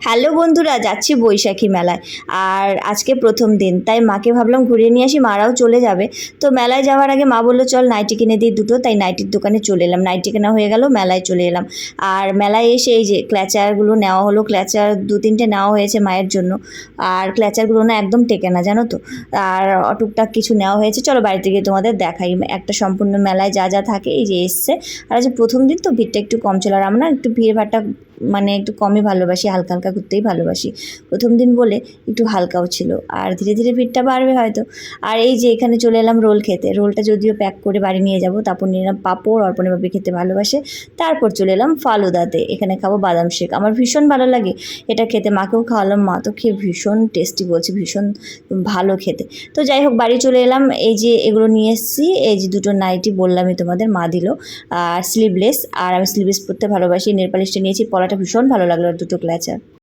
Hello বন্ধুরা, যাচ্ছি বৈশাখী মেলায়। আর আজকে প্রথম দিন, তাই মাকে ভাবলাম ঘুরিয়ে নিয়ে আসি, মারাও চলে যাবে। তো মেলায় যাওয়ার আগে মা বলল, চল নাইটি কিনে দিই দুটো। তাই নাইটির দোকানে চলে এলাম। নাইটি কেনা হয়ে গেল, মেলায় চলে এলাম। আর মেলায় এসে এই যে ক্ল্যাচারগুলো নেওয়া হলো ক্ল্যাচার দু তিনটে নেওয়া হয়েছে মায়ের জন্য। আর ক্ল্যাচারগুলো না একদম টেকে না, জানো তো? আর টুকটাক কিছু নেওয়া হয়েছে। চলো বাড়িতে গিয়ে তোমাদের দেখাই। একটা সম্পূর্ণ মেলায় যা যা থাকে, এই যে এসছে। আর আজ প্রথম দিন, তো ভিড়টা একটু কম ছিল। আর আমরা একটু ভিড় ভাড়টা মানে একটু কমই ভালোবাসি, হালকা হালকা ঘুরতেই ভালোবাসি। প্রথম দিন বলে একটু হালকাও ছিল, আর ধীরে ধীরে ভিড়টা বাড়বে হয়তো। আর এই যে এখানে চলে এলাম রোল খেতে, রোলটা যদিও প্যাক করে বাড়ি নিয়ে যাব, তারপর নিয়ে এলাম পাঁপড় অর্পণে বাপি খেতে ভালোবাসে। তারপর চলে এলাম ফালুদাতে, এখানে খাব বাদাম শেক। আমার ভীষণ ভালো লাগে এটা খেতে, মাকেও খাওয়ালাম, মা তো খেয়ে ভীষণ টেস্টি বলছে, ভীষণ ভালো খেতে। তো যাই হোক, বাড়ি চলে এলাম, এই যে এগুলো নিয়ে এসেছি, এই যে দুটো নাইটি বললামই তোমাদের মা দিল, আর স্লিভলেস আর আমি স্লিভলেস পরতে ভালোবাসি, নেল পালিশটা নিয়েছি পলাটা ভীষণ ভালো লাগল দুটো ক্ল্যাচার